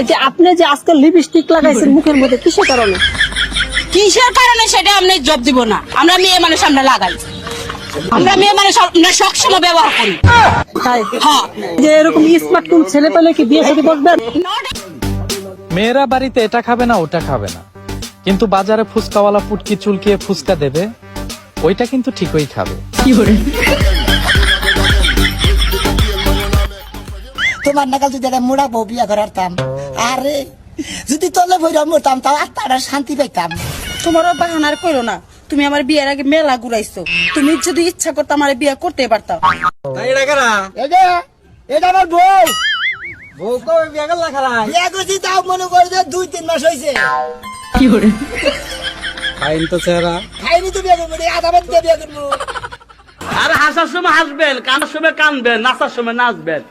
এই যে আপনি যে আজকে লিপস্টিক লাগাইছেন মুখের মধ্যে কিসের কারণে? কিসের কারণে সেটা আপনি জব দিব না। আমরা মেয়ে মানুষ আমরা লাগাই। আমরা মেয়ে মানুষ আমরা সবসময় ব্যবহার করি। তাই? হ্যাঁ। যে এরকম স্মার্ট কোন ছেলে পেলে কি বিয়ে সাথে বসবেন? মেয়েরা বাড়িতে এটা খাবে না ওটা খাবে না। কিন্তু বাজারে ফুচকাওয়ালা পুটকি চুলকিয়ে ফুচকা দেবে ওইটা কিন্তু ঠিকই খাবে। তোমার নাকাল যদি একটা মুড়া বউ বিয়া করারতাম আরে যদি তলে বইরা মরতাম তাও আত্মাটা শান্তি পাইতাম। তোমারও বাহানার করো না তুমি আমার বিয়ের আগে মেলা ঘুরাইছো। তুমি যদি ইচ্ছা করতে আমার বিয়ে করতে পারতাম। এটা আমার বউ। বিয়া করছি তাও মনে করে যে দুই তিন মাস হয়েছে খাইনি তো বিয়া করব আধা বাদ দিয়ে বিয়া করব। আর হাসার সময় হাসবেন কানার সময় কানবেন নাচার সময় নাচবেন।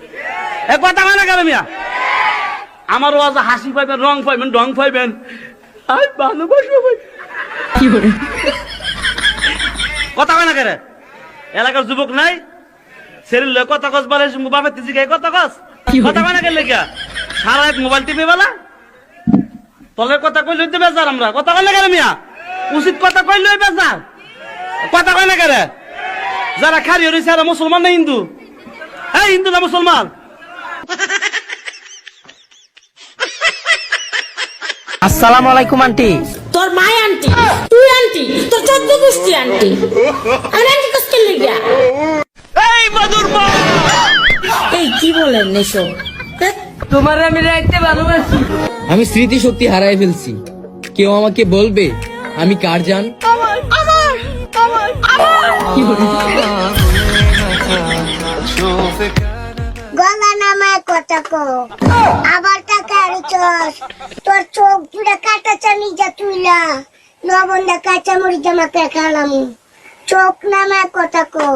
এক কথা হয় না কেন মিয়া। আমার ওয়াজ হাসি পাইবেন রং পাইবেন রং পাইবেন। আর ভালোবাসবো ভাই। কথা হয় না কেন এলাকার যুবক নাই? ছেলের লোক কথা কস বলে বাপের তিজি গায়ে কথা কস? কথা হয় না কেন লেখা সারা রাত মোবাইল টিপে বেলা? তলের কথা কইলে হইতে বেজার আমরা। কথা কইলে কেন মিয়া? উচিত কথা কইলে বেজার। কথা কয় না কেন যারা খারি রয়েছে মুসলমান না হিন্দু? হ্যাঁ হিন্দু না মুসলমান? আসসালামু আলাইকুম আন্টি তোর মায় আন্টি তুই আন্টি তোর চোদ্দ গোষ্ঠী আন্টি আর আন্টি কষ্ট লেগা এই মধুর এই কি বলেন নেশো তোমার আমি রাখতে ভালোবাসি আমি স্মৃতি শক্তি হারাই ফেলছি কেউ আমাকে বলবে আমি কার জান গলা নামায় কথা কো। আবার টাকা চস তোর চোখ পুরা কাটা চানি যা তুইলা নবন্দা কাঁচা মরি জামাকে খালামু চোখ নামায় কথা কো।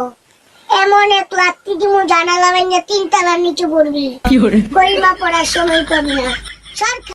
এমন এক লাত্তি দিমু জানালা ভেঙে তিন তালার নিচে পড়বি। করিমা পড়ার সময় পাবি না। সর